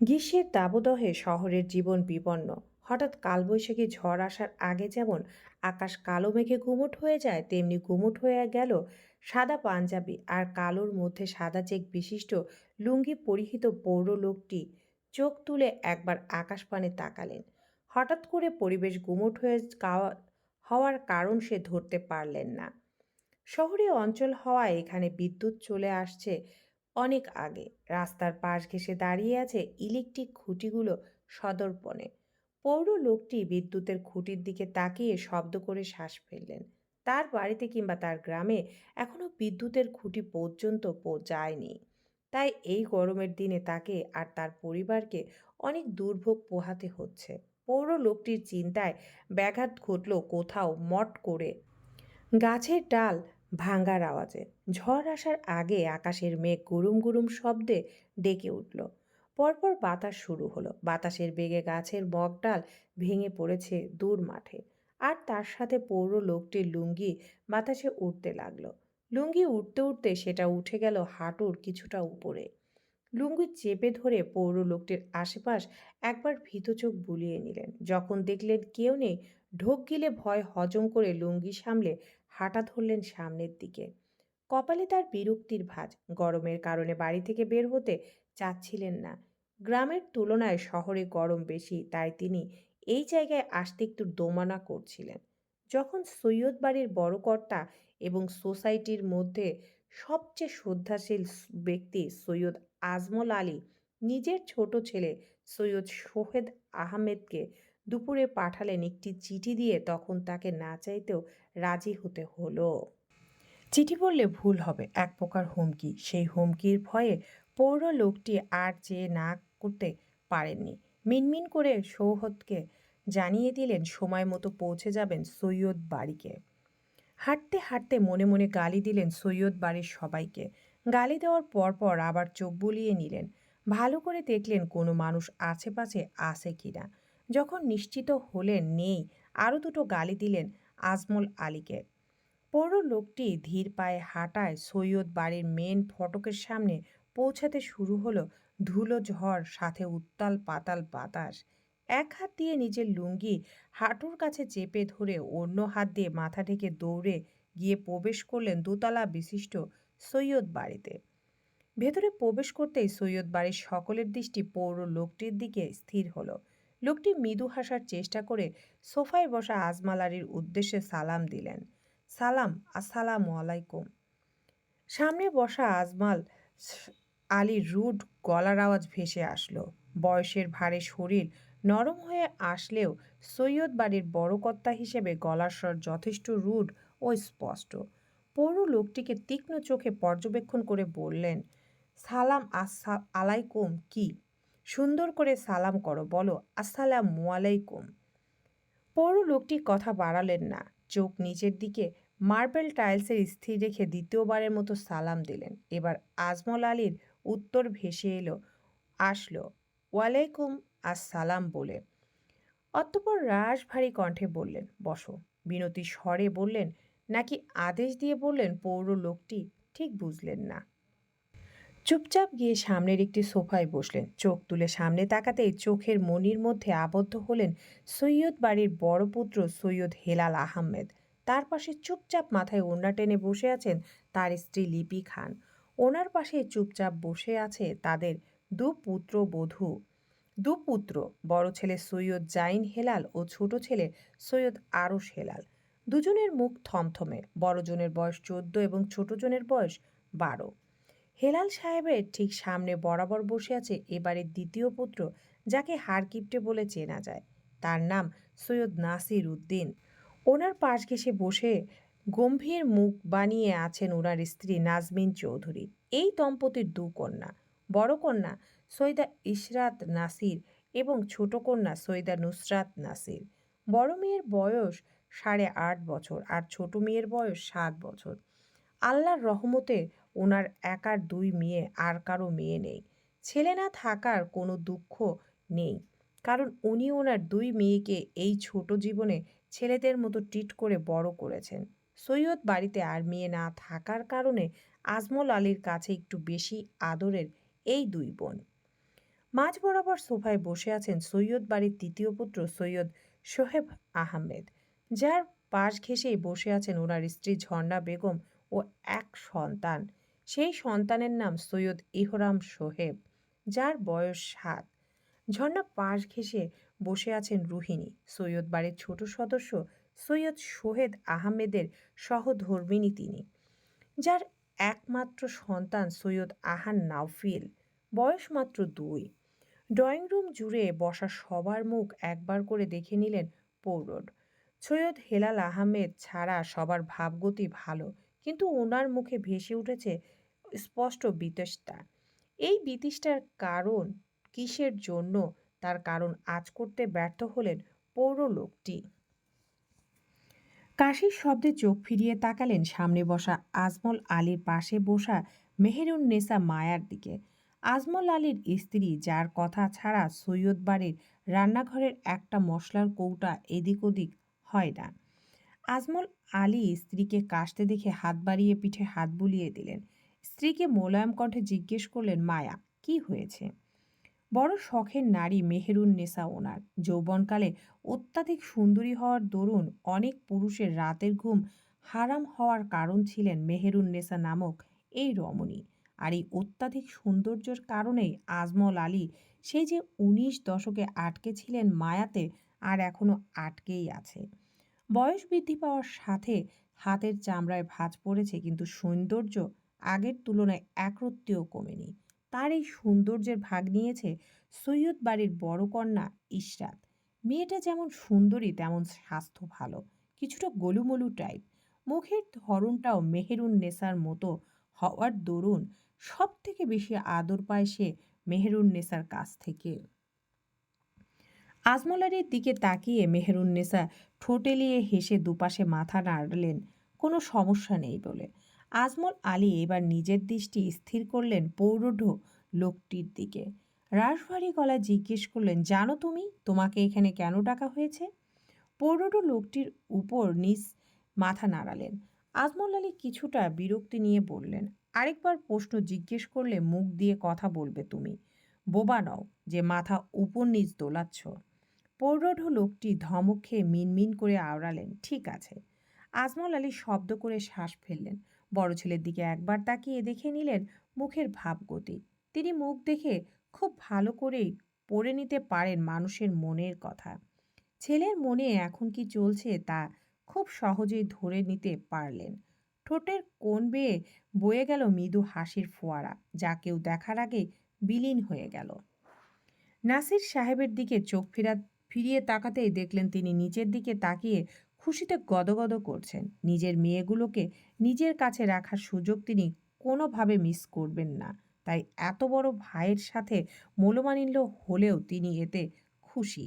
গ্রীষ্মের দাবদহে শহরের জীবন বিপন্ন। হঠাৎ কালবৈশাখী ঝড় আসার আগে যেমন আকাশ কালো মেঘে গুমোট হয়ে যায়, তেমনি গুমোট হয়ে গেল সাদা পাঞ্জাবি আর কালোর মধ্যে সাদা চেক বিশিষ্ট লুঙ্গি পরিহিত পৌর লোকটি চোখ তুলে একবার আকাশপানে তাকালেন। হঠাৎ করে পরিবেশ গুমোট হয়ে হওয়ার কারণ সে ধরতে পারলেন না। শহরে অঞ্চল হওয়ায় এখানে বিদ্যুৎ চলে আসছে অনেক আগে। রাস্তার পাশ ঘেঁষে দাঁড়িয়ে আছে ইলেকট্রিক খুঁটিগুলো সদর্পণে। পৌর লোকটি বিদ্যুতের খুঁটির দিকে তাকিয়ে শব্দ করে শ্বাস ফেললেন। তার বাড়িতে কিংবা তার গ্রামে এখনও বিদ্যুতের খুঁটি পর্যন্ত যায়নি। তাই এই গরমের দিনে তাকে আর তার পরিবারকে অনেক দুর্ভোগ পোহাতে হচ্ছে। পৌর লোকটির চিন্তায় ব্যাঘাত ঘটল কোথাও মট করে। গাছের ডাল ভাঙ্গার আওয়াজে। ঝড় আসার আগে আকাশের মেঘ গুরুম গুরুম শব্দে ডেকে উঠল। পরপর বাতাস শুরু হলো। বাতাসের বেগে গাছের মগডাল ভেঙে পড়েছে দূর মাঠে। আর তার সাথে পৌর লোকটির লুঙ্গি বাতাসে উঠতে লাগল। লুঙ্গি উঠতে উঠতে সেটা উঠে গেল হাঁটুর কিছুটা উপরে। লুঙ্গি চেপে ধরে পৌর লোকটির আশেপাশ একবার ভীত চোখ বুলিয়ে নিলেন। যখন দেখলেন কেউ নেই, ঢোক গিলে ভয় হজম করে লুঙ্গি সামলে হাঁটা ধরলেন সামনের দিকে। কপালে তার বিরক্তির ভাঁজ। গরমের কারণে বাড়ি থেকে বের হতে চাচ্ছিলেন না। গ্রামের তুলনায় শহরে গরম বেশি, তাই তিনি এই জায়গায় আসতে একটু দোমানা করছিলেন। যখন সৈয়দ বাড়ির বড় কর্তা এবং সোসাইটির মধ্যে সবচেয়ে শ্রদ্ধাশীল ব্যক্তি সৈয়দ আজমল আলী, নিজের ছোট ছেলে সৈয়দ শোহেদ আহমেদকে দুপুরে পাঠালেন একটি চিঠি দিয়ে তখন তাকে না চাইতেও রাজি হতে হলো। চিঠি বললে ভুল হবে, এক প্রকার হুমকি। সেই হুমকির ভয়ে পৌর লোকটি আর চেয়ে না করতে পারেননি। মিনমিন করে সৌহদকে জানিয়ে দিলেন, সময় মতো পৌঁছে যাবেন সৈয়দ বাড়িকে। হাঁটতে হাঁটতে মনে মনে গালি দিলেন সৈয়দ বাড়ির সবাইকে। গালি দেওয়ার পরপর আবার চোখ বুলিয়ে নিলেন। ভালো করে দেখলেন কোনো মানুষ আশেপাশে আছে কিনা। যখন নিশ্চিত হলেন নেই, আরও দুটো গালি দিলেন আজমল আলীকে। পৌর লোকটি ধীর পায়ে হাঁটায় সৈয়দ বাড়ির মেন ফটকের সামনে পৌঁছাতে শুরু হলো ধুলো ঝড়, সাথে উত্তাল পাতাল বাতাস। এক হাত দিয়ে নিজের লুঙ্গি হাঁটুর কাছে চেপে ধরে অন্য হাত দিয়ে মাথা ঢেকে দৌড়ে গিয়ে প্রবেশ করলেন দোতলা বিশিষ্ট সৈয়দ বাড়িতে। ভেতরে প্রবেশ করতেই সৈয়দ বাড়ির সকলের দৃষ্টি পৌর লোকটির দিকে স্থির হলো। লোকটি মৃদু হাসার চেষ্টা করে সোফায় বসা আজমালারির উদ্দেশ্যে সালাম দিলেন। সালাম, আসসালামু আলাইকুম। সামনে বসা আজমাল আলীর রুড গলার আওয়াজ ভেসে আসলো। বয়সের ভারে শরীর নরম হয়ে আসলেও সৈয়দ বাড়ির বড় কর্তা হিসেবে গলার স্বর যথেষ্ট রুড ও স্পষ্ট। পৌর লোকটিকে তীক্ষ্ণ চোখে পর্যবেক্ষণ করে বললেন, সালাম আসা আলাইকুম, কি? সুন্দর করে সালাম করো, বলো, আসসালামু আলাইকুম। পৌর লোকটি কথা বাড়ালেন না। চোখ নিচের দিকে মার্বেল টাইলসের স্থির রেখে দ্বিতীয়বারের মতো সালাম দিলেন। এবার আজমল আলীর উত্তর ভেসে এলো, আসলো, ওয়ালাইকুম আসসালাম বলে। অতঃপর রাস ভারী কণ্ঠে বললেন, বসো। বিনতি স্বরে বললেন, নাকি আদেশ দিয়ে বললেন? পৌর লোকটি ঠিক বুঝলেন না। চুপচাপ গিয়ে সামনের একটি সোফায় বসলেন। চোখ তুলে সামনে তাকাতেই চোখের মনির মধ্যে আবদ্ধ হলেন সৈয়দ বাড়ির বড় পুত্র সৈয়দ হেলাল আহমেদ। তার পাশে চুপচাপ মাথায় ওড়না টেনে বসে আছেন তার স্ত্রী লিপি খান। ওনার পাশে চুপচাপ বসে আছে তাদের দু পুত্র বধূ। দু পুত্র, বড় ছেলে সৈয়দ জাইন হেলাল ও ছোট ছেলে সৈয়দ আরশ হেলাল। দুজনের মুখ থমথমে বড়জনের বয়স চোদ্দ এবং ছোটজনের বয়স বারো। হেলাল সাহেবের ঠিক সামনে বরাবর বসে আছে এবারের দ্বিতীয় পুত্র, যাকে হারকিপ্টে বলে চেনা যায়। তার নাম সৈয়দ নাসির উদ্দিন। ওনার পাশ ঘেসে বসে গম্ভীর মুখ বানিয়ে আছেন ওনার স্ত্রী নাজমিন চৌধুরী। এই দম্পতির দু কন্যা। বড় কন্যা সৈয়দা ইশরাত নাসির এবং ছোট কন্যা সৈয়দা নুসরাত নাসির। বড় মেয়ের বয়স সাড়ে আট বছর আর ছোট মেয়ের বয়স সাত বছর। আল্লাহর রহমতে ওনার একার দুই মেয়ে, আর কারও মেয়ে নেই। ছেলে না থাকার কোনো দুঃখ নেই, কারণ উনি ওনার দুই মেয়েকে এই ছোট জীবনে ছেলেদের মতো ট্রিট করে বড় করেছেন। সৈয়দ বাড়িতে আর মেয়ে না থাকার কারণে আজমল আলীর কাছে একটু বেশি আদরের এই দুই বোন। মাঝ বরাবর সোফায় বসে আছেন সৈয়দ বাড়ির তৃতীয় পুত্র সৈয়দ সোহেব আহমেদ, যার পাশ ঘেঁষেই বসে আছেন ওনার স্ত্রী ঝর্ণা বেগম ও এক সন্তান সেই সন্তানের নাম সৈয়দ ইহরাম সোহেব, যার বয়স সাত। ঝর্ণা পাশ ঘেঁষে বসে আছেন রুহিণী। সৈয়দ বাড়ির ছোট সদস্য সৈয়দ সোহেদ আহমেদের সহধর্মিণী তিনি, যার একমাত্র সন্তান সৈয়দ আহান নাওফিল। বয়স মাত্র দুই। ড্রয়িং রুম জুড়ে বসা সবার মুখ একবার করে দেখে নিলেন পৌরড। সৈয়দ হেলাল আহমেদ ছাড়া সবার ভাবগতি ভালো, কিন্তু ওনার মুখে ভেসে উঠেছে স্পষ্ট বিতৃষ্ণা এই বিতৃষ্ণার কারণ কিসের জন্য? তার কারণ আজ করতে ব্যর্থ হলেন পৌর লোকটি। কাশির শব্দে চোখ ফিরিয়ে তাকালেন সামনে বসা আজমল আলীর পাশে বসা মেহেরুন নেসা মায়ার দিকে। আজমল আলীর স্ত্রী, যার কথা ছাড়া সৈয়দ বাড়ির রান্নাঘরের একটা মশলার কৌটা এদিক ওদিক হয় না। আজমল আলী স্ত্রীকে কাশতে দেখে হাত বাড়িয়ে পিঠে হাত বুলিয়ে দিলেন। স্ত্রীকে মোলায়ম কণ্ঠে জিজ্ঞেস করলেন, মায়া, কি হয়েছে? বড় শখের নারী মেহেরুন নেসা ওনার। যৌবনকালে অত্যাধিক সুন্দরী হওয়ার দরুন অনেক পুরুষের রাতের ঘুম হারাম হওয়ার কারণ ছিলেন মেহেরুন নেসা নামক এই রমণী। আর এই অত্যাধিক সৌন্দর্যের কারণেই আজমল আলী সেই যে উনিশ দশকে আটকে ছিলেন মায়াতে আর এখনও আটকেই আছে। বয়স বৃদ্ধি পাওয়ার সাথে হাতের চামড়ায় ভাঁজ পড়েছে, কিন্তু সৌন্দর্য আগের তুলনায় একরত্তিও কমেনি। তার এই সৌন্দর্যের ভাগ নিয়েছে সৈয়দ বাড়ির বড় কন্যা ইশরাত। মেয়েটা যেমন সুন্দরী, তেমন স্বাস্থ্য ভালো। কিছুটা গলুমলু টাইপ মুখের ধরনটাও মেহেরুন নেসার মতো হওয়ার দরুন সব থেকে বেশি আদর পায় সে মেহেরুন নেসার কাছ থেকে। আজমলারের দিকে তাকিয়ে মেহেরুন নেসা ঠোঁটেলিয়ে হেসে দুপাশে মাথা নাড়লেন, কোনো সমস্যা নেই বলে। আজমল আলী এবার নিজের দৃষ্টি স্থির করলেন পৌরঢ লোকটির দিকে। রাশভারী গলায় জিজ্ঞেস করলেন, জানো তুমি, তোমাকে এখানে কেন ডাকা হয়েছে? পৌরঢ লোকটির উপর নিজ মাথা নাড়ালেন। আজমল আলী কিছুটা বিরক্তি নিয়ে বললেন, আরেকবার প্রশ্ন জিজ্ঞেস করলে মুখ দিয়ে কথা বলবে তুমি। বোবা নও যে মাথা উপর নিচ দোলাচ্ছ। পৌরঢ লোকটি ধমক খেয়ে মিনমিন করে আওড়ালেন, ঠিক আছে। আজমল আলী শব্দ করে শ্বাস ফেললেন বড় ছেলের দিকে একবার তাকিয়ে দেখে নিলেন মুখের ভাবগতি। তিনি মুখ দেখে খুব ভালো করেই পড়ে নিতে পারেন মানুষের মনের কথা। ছেলের মনে এখন কি চলছে তা খুব সহজেই ধরে নিতে পারলেন। ঠোঁটের কোণ বেয়ে বয়ে গেল মৃদু হাসির ফোয়ারা, যা কেউ দেখার আগে বিলীন হয়ে গেল। নাসির সাহেবের দিকে চোখ ফেরা, ফিরিয়ে তাকাতেই দেখলেন তিনি নিচের দিকে তাকিয়ে খুশিতে গদগদ করছেন। নিজের মেয়েগুলোকে নিজের কাছে রাখার সুযোগ তিনি কোনোভাবে মিস করবেন না। তাই এত বড় ভাইয়ের সাথে মূল্যমানিল্য হলেও তিনি এতে খুশি।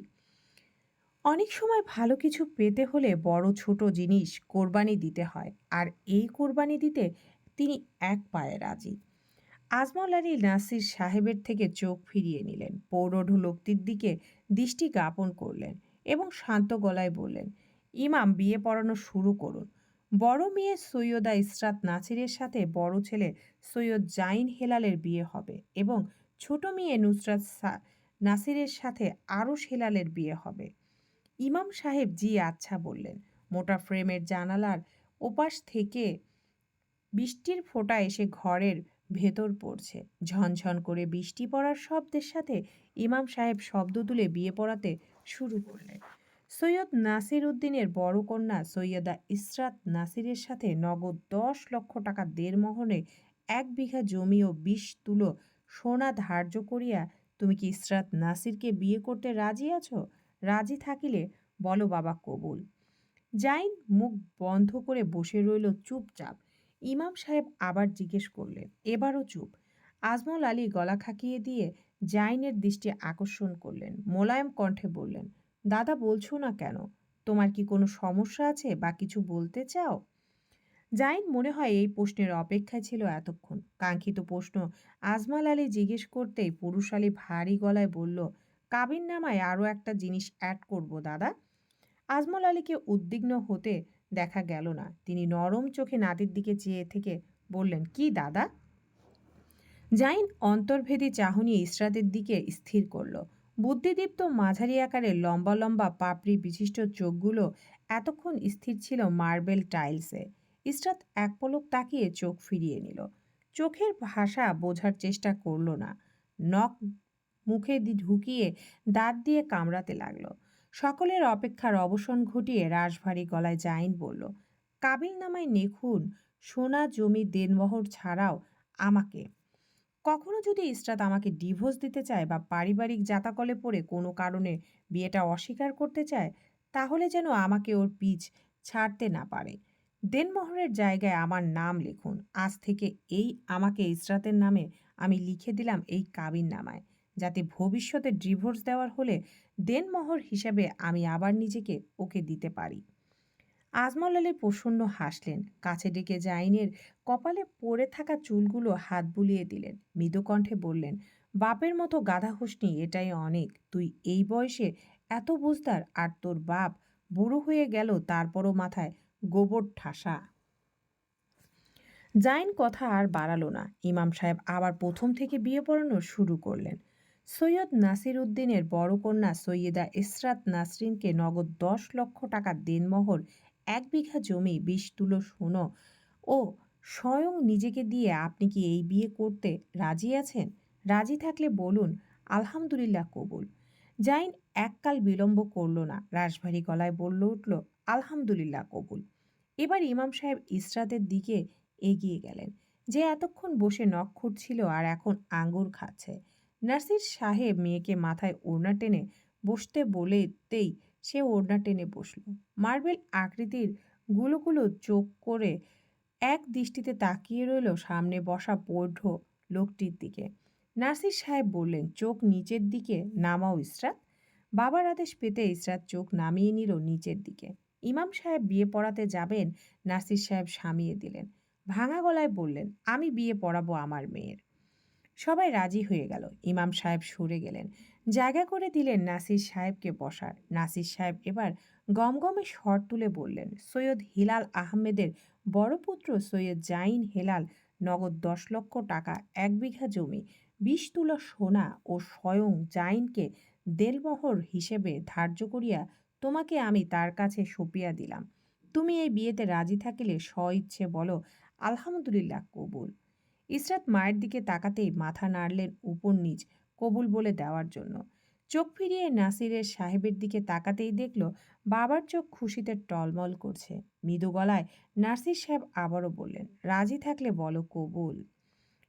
অনেক সময় ভালো কিছু পেতে হলে বড় ছোট জিনিস কোরবানি দিতে হয় আর এই কোরবানি দিতে তিনি এক পায়ে রাজি। আজমল আলী নাসির সাহেবের থেকে চোখ ফিরিয়ে নিলেন। পৌরঢ লোকটির দিকে দৃষ্টি জ্ঞাপন করলেন এবং শান্ত গলায় বললেন ইমাম বিয়ে পড়ানো শুরু করুন। বড় মেয়ে সৈয়দা ইসরাত নাসিরের সাথে বড় ছেলে সৈয়দ জাইন হেলালের বিয়ে হবে এবং ছোট মেয়ে নুসরাত নাসিরের সাথে আরও হেলালের বিয়ে হবে। ইমাম সাহেব জি আচ্ছা বললেন। মোটা ফ্রেমের জানালার ওপাশ থেকে বৃষ্টির ফোঁটা এসে ঘরের ভেতর পড়ছে। ঝনঝন করে বৃষ্টি পড়ার শব্দের সাথে ইমাম সাহেব শব্দ তুলে বিয়ে পড়াতে শুরু করলেন। সৈয়দ নাসির উদ্দিনের বড় কন্যা সৈয়দা ইসরাত নাসিরের সাথে নগদ দশ লক্ষ টাকা দেড় মহনে এক বিঘা জমি ও বিশ তুলো সোনা ধার্য করিয়া তুমি কি ইসরাত নাসিরকে বিয়ে করতে রাজি আছো? রাজি থাকিলে বলো বাবা কবুল। জাইন মুখ বন্ধ করে বসে রইল চুপচাপ। ইমাম সাহেব আবার জিজ্ঞেস করলেন, এবারও চুপ? আজমল আলী গলা খাকিয়ে দিয়ে জাইনের দৃষ্টি আকর্ষণ করলেন, মোলায়েম কণ্ঠে বললেন দাদা বলছো না কেন? তোমার কি কোনো সমস্যা আছে বা কিছু বলতে চাও? জাইন মনে হয় এই প্রশ্নের অপেক্ষায় ছিল এতক্ষণ। কাঙ্ক্ষিত প্রশ্ন আজমাল আলী জিজ্ঞেস করতেই পুরুষ আলী ভারী গলায় বলল কাবিন নামায় আরও একটা জিনিস অ্যাড করব, দাদা। আজমল আলীকে উদ্বিগ্ন হতে দেখা গেল না। তিনি নরম চোখে নাতির দিকে চেয়ে থেকে বললেন, কি দাদা? জাইন অন্তর্ভেদী চাহনি ইসরাতের দিকে স্থির করল। বুদ্ধিদীপ্ত মাঝারি আকারের লম্বা লম্বা পাপড়ি বিশিষ্ট চোখগুলো এতক্ষণ স্থির ছিল মার্বেল টাইলসে। ইসরাত এক পলক তাকিয়ে চোখ ফিরিয়ে নিল। চোখের ভাষা বোঝার চেষ্টা করল না। নখ মুখে ঢুকিয়ে দাঁত দিয়ে কামড়াতে লাগল। সকলের অপেক্ষার অবসান ঘটিয়ে রাশভারী গলায় জাইন বলল, কাবিল নামায় নেখুন সোনা জমি দেনমোহর ছাড়াও আমাকে কখনো যদি ইসরাত আমাকে ডিভোর্স দিতে চায় বা পারিবারিক জাতাকলে পড়ে কোনো কারণে বিয়েটা অস্বীকার করতে চায়, তাহলে যেন আমাকে ওর পিচ ছাড়তে না পারে। দেনমোহরের জায়গায় আমার নাম লিখুন। আজ থেকে এই আমাকে ইসরাতের নামে আমি লিখে দিলাম এই কাবিন নামায়, যাতে ভবিষ্যতে ডিভোর্স দেওয়ার হলে দেনমোহর হিসাবে আমি আবার নিজেকে ওকে দিতে পারি। আজমল আলী প্রসন্ন হাসলেন। কাছে ডেকে জাইনের কপালে পড়ে থাকা চুলগুলো হাত বুলিয়ে দিলেন। মৃদু কণ্ঠে বললেন, বাপের মতো গাধা হোসনি এটাই অনেক। তুই এই বয়সে এত বুঝদার, আর তোর বাপ বুড়ো হয়ে গেল, তারপরও মাথায় গোবর ঠাসা। জাইন কথা আর বাড়ালো না। ইমাম সাহেব আবার প্রথম থেকে বিয়ে পড়ানো শুরু করলেন। সৈয়দ নাসির উদ্দিনের বড় কন্যা সৈয়দা ইসরাত নাসরিনকে নগদ দশ লক্ষ টাকা দেনমোহর এক বিঘা জমি, বিশ তুলো সোনো। ও, স্বয়ং নিজেকে দিয়ে আপনি কি এই বিয়ে করতে রাজি আছেন? রাজি থাকলে বলুন, আলহামদুলিল্লাহ কবুল। জাইন এককাল বিলম্ব করল না রাশভারী গলায় বলল উঠল, আলহামদুলিল্লাহ কবুল। এবার ইমাম সাহেব ইসরাতের দিকে এগিয়ে গেলেন। যে এতক্ষণ বসে নখ খুঁটছিল আর এখন আঙ্গুর খাচ্ছে। নার্সির সাহেব মেয়েকে মাথায় ওড়না টেনে বসতে বলেতেই সে ওড়না টেনে বসল। মার্বেল আকৃতির গুলোগুলো চোখ করে এক দৃষ্টিতে তাকিয়ে রইল সামনে বসা পৌঢ লোকটির দিকে। নাসির সাহেব বললেন, চোখ নিচের দিকে নামাও ইসরাত। বাবার আদেশ পেতে ইসরাত চোখ নামিয়ে নিল নিচের দিকে। ইমাম সাহেব বিয়ে পড়াতে যাবেন, নাসির সাহেব সামিয়ে দিলেন। ভাঙা গলায় বললেন, আমি বিয়ে পড়াবো আমার মেয়ের। সবাই রাজি হয়ে গেল। ইমাম সাহেব সরে গেলেন। জায়গা করে দিলেন নাসির সাহেবকে বসার। নাসির সাহেব এবার গমগমে স্বর তুলে বললেন, সৈয়দ হিলাল আহমেদের বড় পুত্র সৈয়দ জাইন হেলাল নগদ দশ লক্ষ টাকা, এক বিঘা জমি, বিশ তুলো সোনা ও স্বয়ং জাইনকে দেলমোহর হিসেবে ধার্য করিয়া তোমাকে আমি তার কাছে সঁপিয়া দিলাম। তুমি এই বিয়েতে রাজি থাকিলে স্ব ইচ্ছে বলো, আলহামদুলিল্লাহ কবুল। ইসরাত মায়ের দিকে তাকাতেই মাথা নাড়লেন উপর নিচ, কবুল বলে দেওয়ার জন্য। চোখ ফিরিয়ে নাসিরের সাহেবের দিকে তাকাতেই দেখল, বাবার চোখ খুশিতে টলমল করছে। মৃদু গলায় নার্সির সাহেব আবারও বললেন, রাজি থাকলে বলো, কবুল।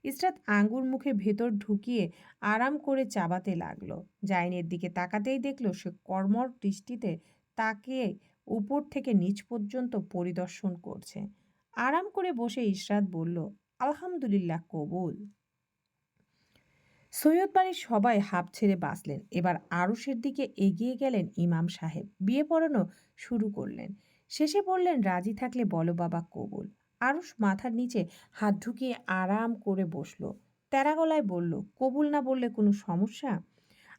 ইসরাত আঙ্গুর মুখে ভেতর ঢুকিয়ে আরাম করে চাবাতে লাগল। জাইনের দিকে তাকাতেই দেখল, সে কর্মর দৃষ্টিতে তাকে উপর থেকে নিচ পর্যন্ত পরিদর্শন করছে। আরাম করে বসে ইসরাত বলল আলহামদুলিল্লাহ কবুল। সৈয়দ বাড়ির সবাই হাঁপ ছেড়ে বাঁচলেন। এবার আরুষের দিকে এগিয়ে গেলেন ইমাম সাহেব। বিয়ে পড়ানো শুরু করলেন। শেষে বললেন, রাজি থাকলে বলো বাবা, কবুল। আরুষ মাথার নিচে হাত ঢুকিয়ে আরাম করে বসল। তেরা গলায় বলল, কবুল না বললে কোনো সমস্যা?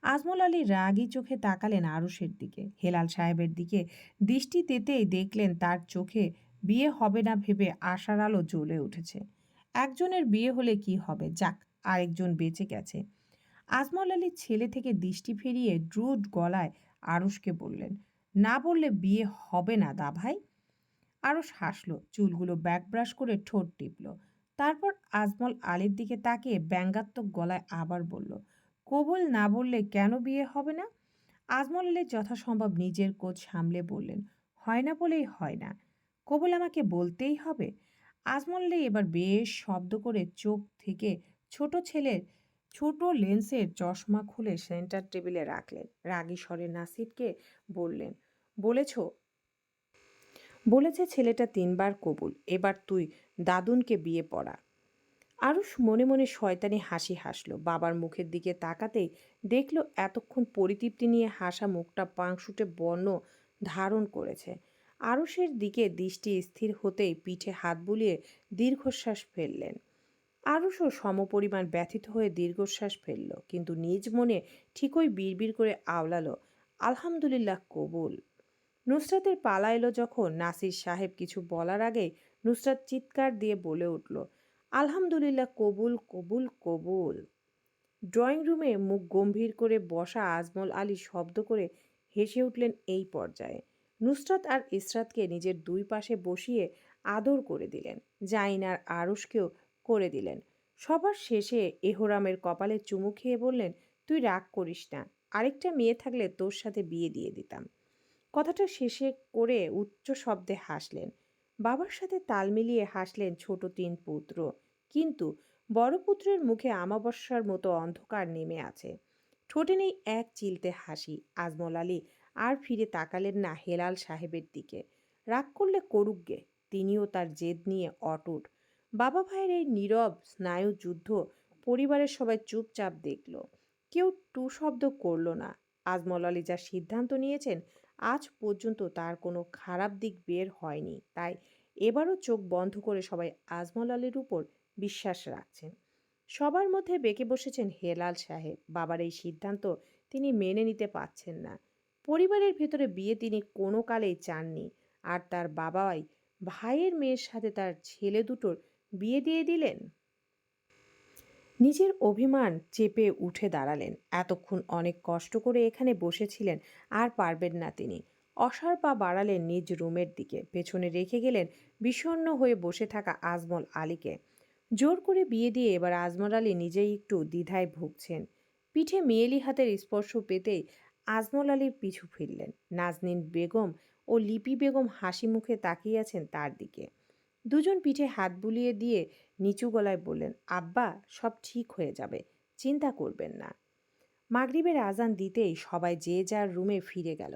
আজমল আলী রাগী চোখে তাকালেন আরুষের দিকে। হেলাল সাহেবের দিকে দৃষ্টি তেতেই দেখলেন তার চোখে বিয়ে হবে না ভেবে আশার আলো জ্বলে উঠেছে। একজনের বিয়ে হলে কি হবে? যাক, আরেকজন বেঁচে গেছে। আজমল আলীর ছেলে থেকে দৃষ্টি ফিরিয়ে দ্রুত গলায় আরুষকে বললেন, না বললে বিয়ে হবে না দা ভাই। আরুষ হাসলো, চুলগুলো ব্যাক ব্রাশ করে ঠোঁট টিপল। তারপর আজমল আলীর দিকে তাকিয়ে ব্যঙ্গাত্মক গলায় আবার বলল, কবুল না বললে কেন বিয়ে হবে না? আজমল আলী যথাসম্ভব নিজের কোচ সামলে বললেন, হয় না বলেই হয় না। কবুল আমাকে বলতেই হবে। আজমল্লি এবার বেশ শব্দ করে চোখ থেকে ছোট ছেলের ছোট লেন্সের চশমা খুলে সেন্টার টেবিলে রাখলেন। রাগী স্বরে নাসিরকে বললেন, বলেছ। বলেছে ছেলেটা তিনবার কবুল, এবার তুই দাদুনকে বিয়ে পড়া। আরুষ মনে মনে শয়তানি হাসি হাসলো। বাবার মুখের দিকে তাকাতেই দেখল এতক্ষণ পরিতৃপ্তি নিয়ে হাসা মুখটা পাংশুটে বর্ণ ধারণ করেছে। আরুষের দিকে দৃষ্টি স্থির হতেই পিঠে হাত বুলিয়ে দীর্ঘশ্বাস ফেললেন। আরুষও সমপরিমাণ ব্যথিত হয়ে দীর্ঘশ্বাস ফেলল, কিন্তু নিজ মনে ঠিকই বিড়বিড় করে আওলালো, আলহামদুলিল্লাহ, কবুল। নুসরাতের পালা এলো যখন নাসির সাহেব কিছু বলার আগে নুসরাত চিৎকার দিয়ে বলে উঠল, আলহামদুলিল্লাহ, কবুল কবুল কবুল। ড্রয়িং রুমে মুখ গম্ভীর করে বসা আজমল আলী শব্দ করে হেসে উঠলেন এই পর্যায়ে। নুসরাত আর ইসরাতকে নিজের দুই পাশে বসিয়ে আদর করে দিলেন, জাইন আর আরুষকেও করে দিলেন। সবার শেষে এহরামের কপালে চুমু খেয়ে বললেন, তুই রাগ করিস না, আরেকটা মেয়ে থাকলে তোর সাথে বিয়ে দিয়ে দিতাম। কথাটা শেষে করে উচ্চ শব্দে হাসলেন। বাবার সাথে তাল মিলিয়ে হাসলেন ছোট তিন পুত্র। কিন্তু বড় পুত্রের মুখে আমাবস্যার মতো অন্ধকার নেমে আছে। ঠোঁটে নেই এক চিলতে হাসি। আজমল আলী আর ফিরে তাকালেন না হেলাল সাহেবের দিকে। রাগ করলে করুক গে, তিনিও তার জেদ নিয়ে অটুট। বাবা ভাইয়ের এই নীরব, স্নায়ু যুদ্ধ পরিবারের সবাই চুপচাপ দেখল। কেউ টু শব্দ করল না। আজমল আলী যা সিদ্ধান্ত নিয়েছেন, আজ পর্যন্ত তার কোনো খারাপ দিক বের হয়নি। তাই এবারও চোখ বন্ধ করে সবাই আজমল আলীর উপর বিশ্বাস রাখছেন। সবার মধ্যে বেঁকে বসেছেন হেলাল সাহেব। বাবার এই সিদ্ধান্ত তিনি মেনে নিতে পারছেন না। পরিবারের ভেতরে বিয়ে তিনি কোনো কালেই চাননি। আর তার বাবাই ভাইয়ের মেয়ের সাথে তার ছেলে দুটোর বিয়ে দিয়ে দিলেন। নিজের অভিমান চেপে উঠে দাঁড়ালেন। এতক্ষণ অনেক কষ্ট করে এখানে বসেছিলেন, আর পারবেন না তিনি। অসার পা বাড়ালেন নিজ রুমের দিকে। পেছনে রেখে গেলেন বিষণ্ণ হয়ে বসে থাকা আজমল আলীকে। জোর করে বিয়ে দিয়ে এবার আজমল আলী নিজেই একটু দ্বিধায় ভুগছেন। পিঠে মেয়েলি হাতের স্পর্শ পেতেই আজমল আলীর পিছু ফিরলেন। নাজনীন বেগম ও লিপি বেগম হাসি মুখে তাকিয়ে আছেন তার দিকে। দুজন পিঠে হাত বুলিয়ে দিয়ে নিচু গলায় বললেন, আব্বা, সব ঠিক হয়ে যাবে, চিন্তা করবেন না। মাগরিবের আজান দিতেই সবাই যে যার রুমে ফিরে গেল।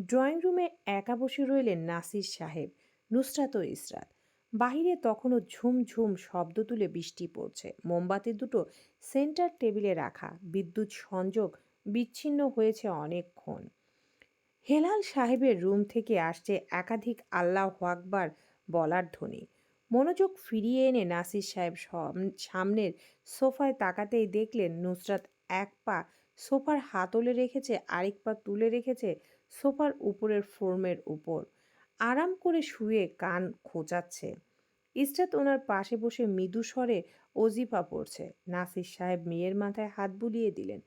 ড্রয়িং রুমে একা বসে রইলেন নাসির সাহেব, নুসরাত ও ইসরাত। বাহিরে তখনও ঝুমঝুম শব্দ তুলে বৃষ্টি পড়ছে। মোমবাতি দুটো সেন্টার টেবিলে রাখা, বিদ্যুৎ সংযোগ বিচ্ছিন্ন হয়েছে অনেকক্ষণ। হেলাল সাহেবের রুম থেকে আসছে একাধিক আল্লাহ আকবার বলার ধ্বনি। মনোযোগ ফিরিয়ে এনে নাসির সাহেব সামনের সোফায় তাকাতেই দেখলেন নুসরাত এক পা সোফার হাতলে রেখেছে, আরেক পা তুলে রেখেছে সোফার উপরের ফোর্মের উপর। আরাম করে শুয়ে কান খোঁচাচ্ছে। ইসরাত ওনার পাশে বসে মৃদু স্বরে অজিফা পড়ছে। নাসির সাহেব মেয়ের মাথায় হাত বুলিয়ে দিলেন।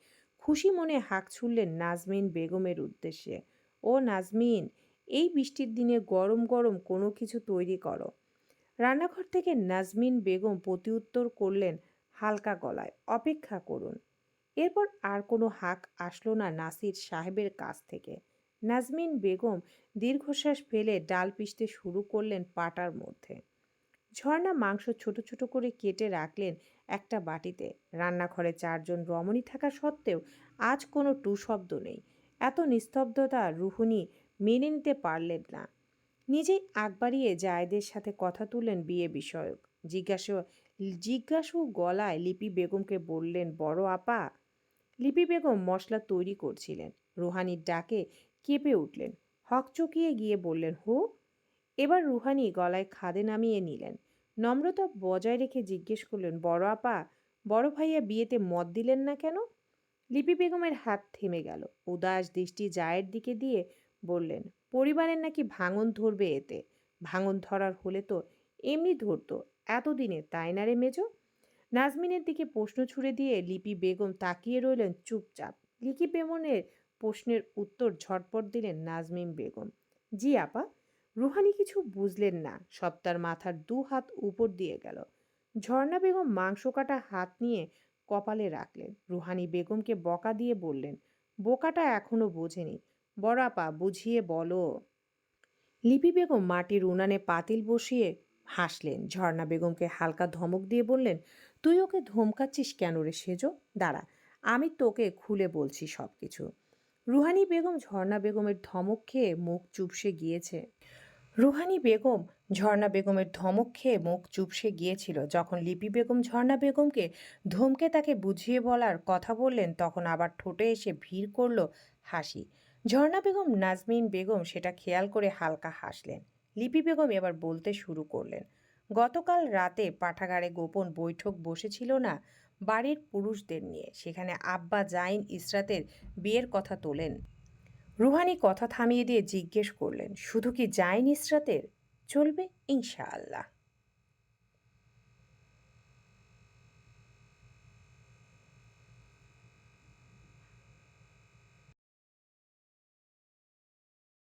খুশি মনে হাঁক ছুড়লেন নাজমিন বেগমের উদ্দেশ্যে। ও নাজমিন, এই বৃষ্টির দিনে গরম গরম কোনো কিছু তৈরি করো রান্নাঘর থেকে নাজমিন বেগম প্রতিউত্তর করলেন হালকা গলায়, অপেক্ষা করুন এরপর আর কোনো হাক আসলো না নাসির সাহেবের কাছ থেকে। নাজমিন বেগম দীর্ঘশ্বাস ফেলে ডাল পিষতে শুরু করলেন পাটার মধ্যে। ঝর্ণা মাংস ছোট ছোট করে কেটে রাখলেন একটা বাটিতে। রান্নাঘরে চারজন রমণী থাকা সত্ত্বেও আজ কোনো টু শব্দ নেই। এত নিস্তব্ধতা রুহুনি মেনে নিতে পারলেন না। নিজেই আগ বাড়িয়ে জায়েদের সাথে কথা তুললেন বিয়ে বিষয়ক। জিজ্ঞাসা, জিজ্ঞাসু গলায় লিপি বেগমকে বললেন, বড় আপা। লিপি বেগম মশলা তৈরি করছিলেন। রুহানির ডাকে কেঁপে উঠলেন। হকচকিয়ে গিয়ে বললেন, হো? এবার রুহানি গলায় খাদে নামিয়ে নিলেন। নম্রতা বজায় রেখে জিজ্ঞেস করলেন, বড় আপা, বড় ভাইয়া বিয়েতে মত দিলেন না কেন? লিপি বেগমের হাত থেমে গেল। উদাস দৃষ্টি জায়ের দিকে দিয়ে বললেন, পরিবারের নাকি ভাঙন ধরবে এতে। ভাঙন ধরার হলে তো এমনি ধরতো। এতদিনে তাই না রে মেজো? নাজমিনের দিকে প্রশ্ন ছুড়ে দিয়ে লিপি বেগম তাকিয়ে রইলেন চুপচাপ। লিপি বেগমের প্রশ্নের উত্তর ঝটপট দিলেন নাজমিন বেগম। জি আপা রুহানি কিছু বুঝলেন না। সব তার মাথার দু হাত উপর দিয়ে গেল। ঝর্ণা বেগম মাংস কাটা হাত নিয়ে কপালে রাখলেন। রুহানি বেগমকে বকা দিয়ে বললেন, বোকাটা এখনও বোঝেনি। বড় আপা বুঝিয়ে বলো। লিপি বেগম মাটির উনানে পাতিল বসিয়ে হাসলেন। ঝর্ণা বেগমকে হালকা ধমক দিয়ে বললেন, তুই ওকে ধমকাচ্ছিস কেন রে সেজো? দাঁড়া, আমি তোকে খুলে বলছি সব কিছু রুহানি বেগম ঝর্ণা বেগমের ধমক খেয়ে মুখ চুপসে গিয়েছে। রুহানি বেগম ঝর্ণা বেগমের ধমক খেয়ে মুখ চুপসে গিয়েছিল। যখন লিপি বেগম ঝর্ণা বেগমকে ধমকে তাকে বুঝিয়ে বলার কথা বললেন, তখন আবার ঠোঁটে এসে ভিড় করল হাসি। ঝর্ণা বেগম নাজমিন বেগম সেটা খেয়াল করে হালকা হাসলেন। লিপি বেগম এবার বলতে শুরু করলেন, গতকাল রাতে পাঠাগারে গোপন বৈঠক বসেছিল না বাড়ির পুরুষদের নিয়ে। সেখানে আব্বা জাইন ইসরাতের বিয়ের কথা তোলেন। রুহানি কথা থামিয়ে দিয়ে জিজ্ঞেস করলেন শুধু কি যায় ইসরাতের চলবে ইনশাআল্লাহ।